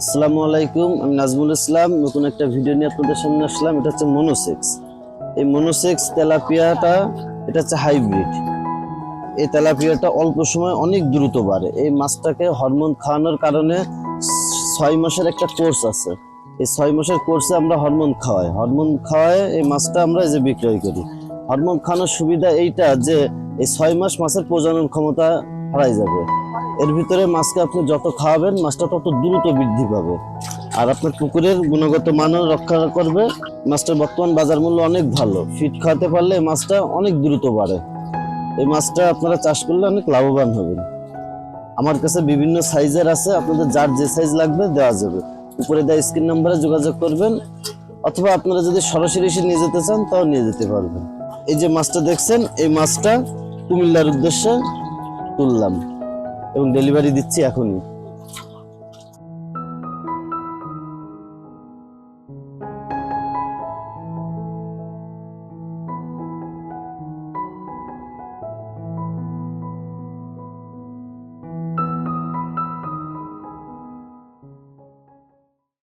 আসসালামু আলাইকুম, আমি নাজমুল ইসলাম। নতুন একটা ভিডিও নিয়ে আপনাদের সামনে আসলাম, এটা হচ্ছে মনোসেক্স এই মনোসেক্স তেলাপিয়াটা, এটা হচ্ছে হাইব্রিড। এই তেলাপিয়াটা অল্প সময় অনেক দ্রুত বাড়ে। এই মাছটাকে হরমোন খাওয়ানোর কারণে ছয় মাসের একটা কোর্স আছে। এই ছয় মাসের কোর্সে আমরা হরমোন খাওয়াই। হরমোন খাওয়ায় এই মাছটা আমরা যে বিক্রয় করি। হরমোন খাওয়ানোর সুবিধা এইটা যে এই ছয় মাস মাছের প্রজনন ক্ষমতা হারাই যাবে। এর ভিতরে মাছকে আপনি যত খাওয়াবেন, মাছটা তত দ্রুত বৃদ্ধি পাবে। আর আপনার পুকুরের গুণগত মানও রক্ষা করবে। মাছটার বর্তমান বাজার মূল্য অনেক ভালো। ফিট খাওয়াতে পারলে মাছটা অনেক দ্রুত বাড়ে। এই মাছটা আপনারা চাষ করলে অনেক লাভবান হবেন। আমার কাছে বিভিন্ন সাইজের আছে। আপনাদের যার যে সাইজ লাগবে দেওয়া যাবে। উপরে দেওয়া স্ক্রিন নাম্বারে যোগাযোগ করবেন। অথবা আপনারা যদি সরাসরি এসে নিয়ে যেতে চান, তাও নিয়ে যেতে পারবেন। এই যে মাছটা দেখছেন, এই মাছটা কুমিল্লার উদ্দেশ্যে তুললাম এবং ডেলিভারি দিচ্ছি এখনই।